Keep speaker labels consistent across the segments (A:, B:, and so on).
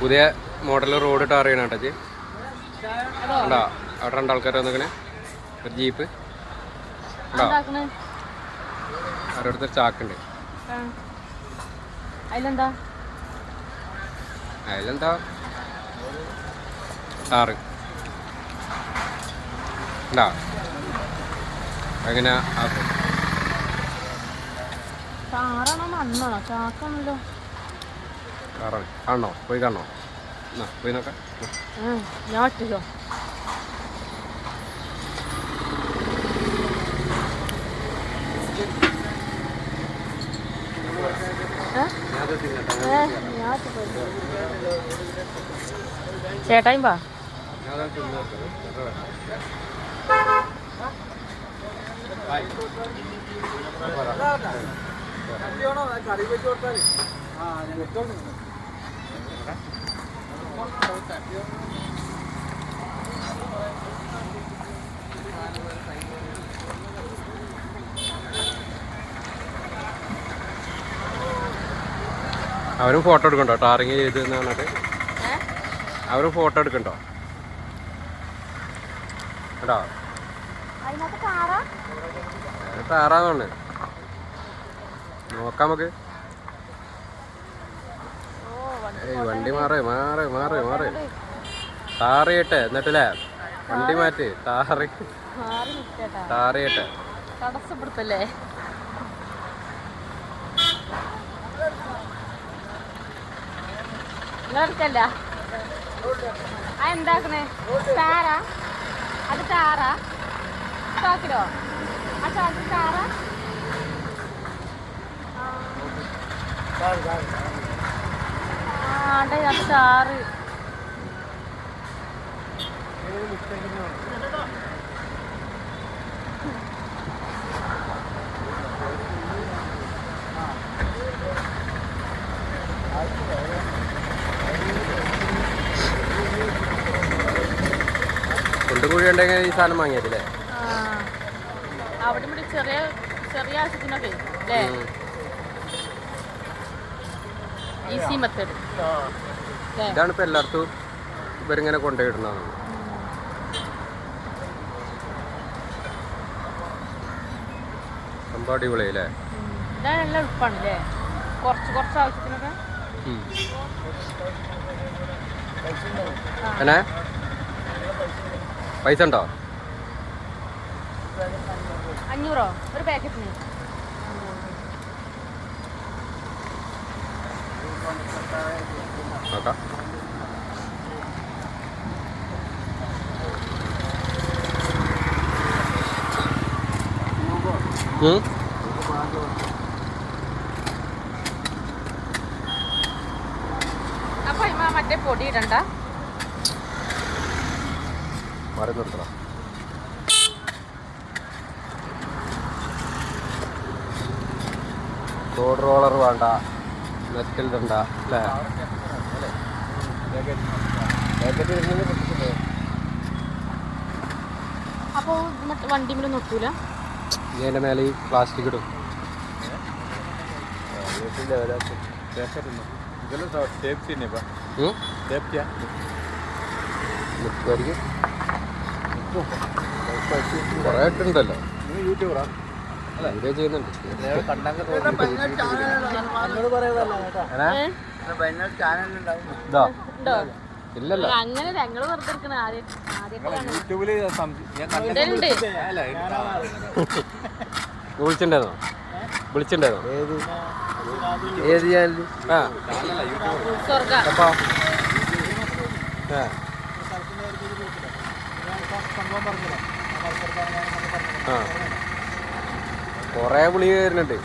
A: പുതിയ model road tar ചെയ്യണം കേട്ടോ ഉണ്ടോ അവിടെ രണ്ടാൾക്കാർ വന്നിങ്ങനെ ഒരു ജീപ്പ്. ഉണ്ടോ അവരോടുത്തൊരു ചാക്കുണ്ട്.
B: അതിലെന്താ?
A: അതിലെന്താ? ടാറ് ഉണ്ടോ എങ്ങനെ ആക്കും
B: ചാറാണോ മണ്ണാണോ? ചാക്കാണല്ലോ.
A: ടാറാണ് കാണണോ? പോയി കാണണോ? എന്നാ പോയി നോക്കാം.
B: ഞാൻ ഒറ്റല്ലോ ചേട്ടായും വാ.
A: അവരും ഫോട്ടോ എടുക്കണ്ടോ? ടാറിങ് ചെയ്ത് എന്ന് പറഞ്ഞിട്ട്? അവരും ഫോട്ടോ എടുക്കണ്ടോ? കേട്ടോ ടാറാന്നാണ് നോക്കാം നമുക്ക്. ഏയ് വണ്ടി മാറേ. മാറേ മാറേ മാറേ താറിയട്ടെ എന്നിട്ടല്ലേ? വണ്ടി മാറ്റി താറി. താറിയട്ടെ.
B: തടസ്സപ്പെടുത്തല്ലേ എന്താക്കണേ? താറാ. അത് താറാ. ചാക്കിലോ ആ ചാക്കിൽ ചാറാ ആ ആണ്ടെ അത് ചാറ്.
A: കുണ്ടുകുഴി ഉണ്ടെങ്കിൽ ഈ സാധനം വാങ്ങിയതില്ലേ
B: അവിടെ ചെറിയ ചെറിയ ആവശ്യത്തിനൊക്കെ അല്ലേ? ഈസി മെത്തേഡ്
A: ഇതാണ് ഇപ്പൊ എല്ലായിടത്തും ഇവരിങ്ങനെ കൊണ്ടുപോയിടുന്നത് സംഭവം അടിപൊളി അല്ലേ
B: ഇതാണ് നല്ല എളുപ്പമാണ് അല്ലേ കുറച്ച് കുറച്ച് ആവശ്യത്തിനൊക്കെ?
A: എന്നാ? പൈസ ഉണ്ടോ?
B: അഞ്ഞൂറോ? ഒരു പാക്കറ്റിന്?
A: നോക്കാം.
B: അപ്പൊ ഇമ്മ മറ്റേ പൊടി ഇടണ്ട.
A: മാറി നിർത്തണം റോഡ് റോളർ വേണ്ട. നെസ്റ്റൽ തണ്ട അല്ലേ?
B: അപ്പോൾ വണ്ടി മേലെ നോക്കൂല?
A: ഇതിന്റെ മേലെ ഈ പ്ലാസ്റ്റിക് ഇടും. കുറേ
C: ഉണ്ടല്ലോ യൂട്യൂബറാ
A: വീഡിയോ ചെയ്യുന്നുണ്ട്. ഇല്ലല്ലോ.
B: അങ്ങനെ വെറുതെ ആദ്യം
A: വിളിച്ചിട്ടുണ്ടായിരുന്നോ? വിളിച്ചിട്ടുണ്ടായിരുന്നോ?
C: ഏത്? ചാനൽ
A: ആ. ആ. ആ. കൊറേ വിളി വരുന്നുണ്ട്?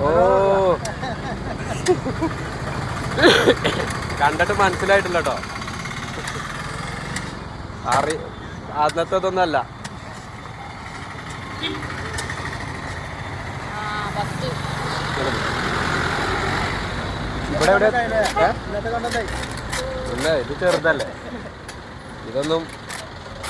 A: ഓ. കണ്ടിട്ട് മനസ്സിലായിട്ടില്ല കേട്ടോ അറി അന്നത്തതൊന്നല്ല
B: ആ
A: ഇവിടെ എവിടെ? ഇല്ല ഇത് ചെറുതല്ലേ. ഇതൊന്നും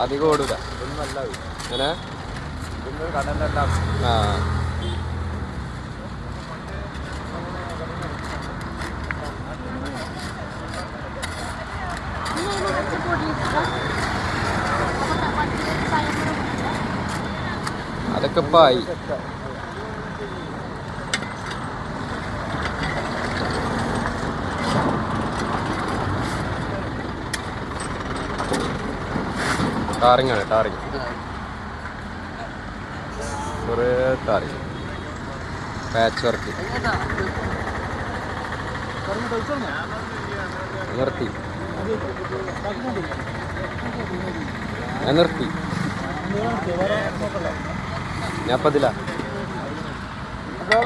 A: അധികം ഓടൂല. ആ. അതൊക്കെ ഇപ്പൊ ആയി ടാറിങ് ആണ് ടാറിങ് കുറേ ടാറിങ് പാച്ച് വർക്ക് നിർത്തി നിർത്തി ഞാൻ ഇപ്പം ഇതിലാ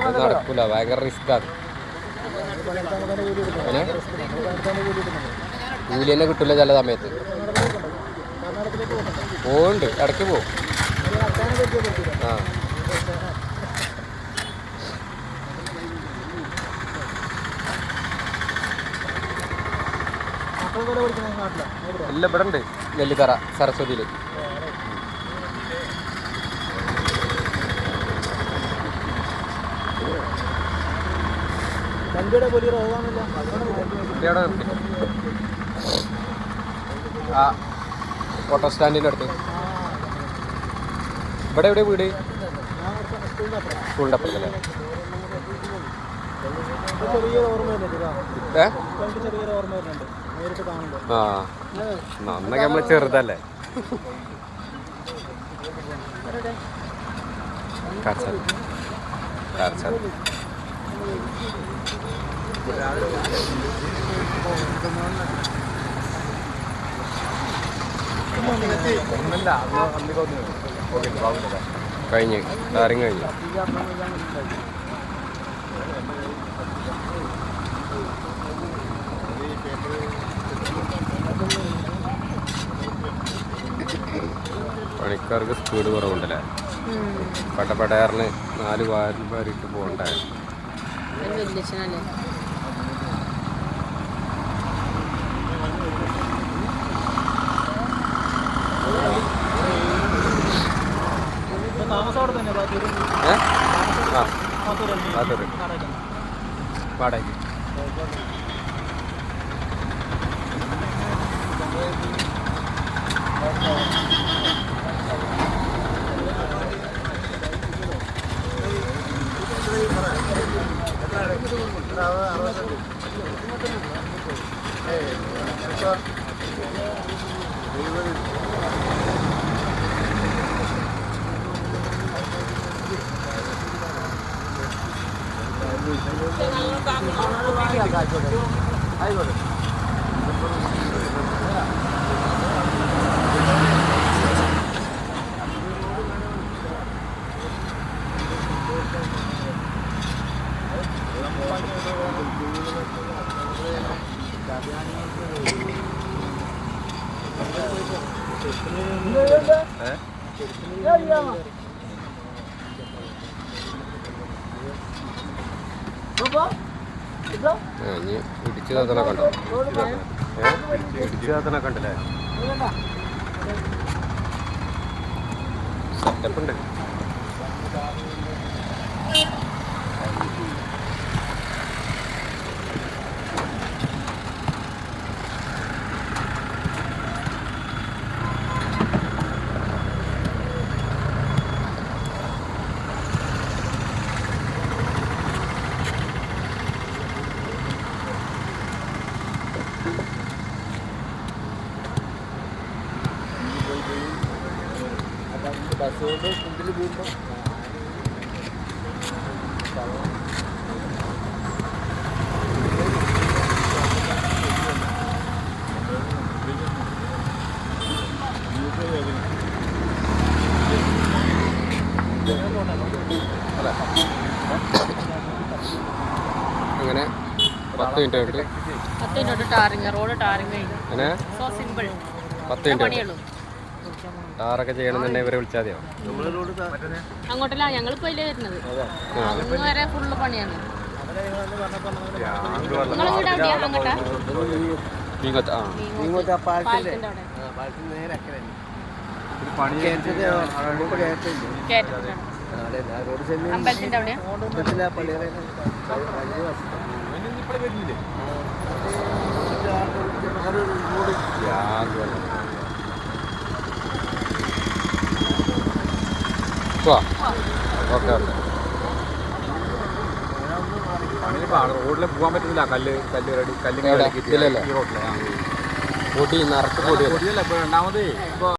A: ഇത് നടക്കൂല ഭയങ്കര റിസ്ക്കാണ്. കൂലി തന്നെ കിട്ടില്ല ചില സമയത്ത്. പോവുണ്ട് ഇടയ്ക്ക് പോവും. ആ. ഇല്ല ഇവിടെ ഉണ്ട്. നെല്ലിക്കറ സരസ്വതിയിൽ ആ. ഓട്ടോ സ്റ്റാൻഡിന്റെ അടുത്ത്. ഇവിടെ എവിടെ വീട്? സ്കൂളിന്റെ അപ്പുറത്തല്ലേ? ആ. നന്നൊക്കെ നമ്മൾ ചെറുതല്ലേ? കാർച്ചാൽ കാർച്ചാൽ
C: അന്ന് അന്ന് തോന്നി ഓക്കെ ബാബുല്ല
A: കഴിഞ്ഞ് ടാറിങ് കഴിഞ്ഞു. പണിക്കാർക്ക് സ്പീഡ് കുറവുണ്ടല്ലേ? പട്ടപ്പടയാറിന് നാല് വാരം പേരിട്ട് ഏ? ആ. അതൊരു വാടകയ്ക്ക്
C: ആയിക്കോട്ടെ
A: Yeah, ആ, ഇനി ഇടിച്ചു താത്തനെ കണ്ടോ ഇടിച്ചു താത്തനെ കണ്ടല്ലേ? സെറ്റപ്പ് ഉണ്ട്.
C: പോകുമ്പോൾ
A: അങ്ങനെ പത്ത് മിനിറ്റ് ആയിട്ട്.
B: പത്ത് minute tarring road tarring so simple
A: പത്ത് മിനിറ്റ്
B: പണിയുള്ളൂ.
A: ടാറൊക്കെ ചെയ്യണമെന്നുണ്ടെങ്കിൽ ഇവരെ വിളിച്ചാൽ മതിയോ?
B: അങ്ങോട്ടല്ല ഞങ്ങളിപ്പോ അതിലേ വരുന്നത്. അന്ന് വരെ ഫുള്ള് പണിയാണ്. നിങ്ങളെ വീട് എവിടെയാ അങ്ങോട്ടാ?
A: മീങ്ങത്ത് ആ.
C: ഇങ്ങോട്ട് ആ പാലത്തിന്റെ
B: അവിടെ.
C: പാലത്തിന് നേരെ അക്കരെ.
D: പണി
C: കയറ്റത്തിലാണ് അമ്പലത്തിന്റെ അവിടെ
D: ഇപ്പോഴേ വരുന്നില്ലേ
A: ഓക്കെ ഓക്കെ.
D: റോഡിൽ പോകാൻ പറ്റുന്നില്ല. കല്ല് കല്ല് റെഡി റോഡിലെ.
A: പൊടി നിറച്ച് പൊടി
D: പൊടിയല്ല രണ്ടാമത്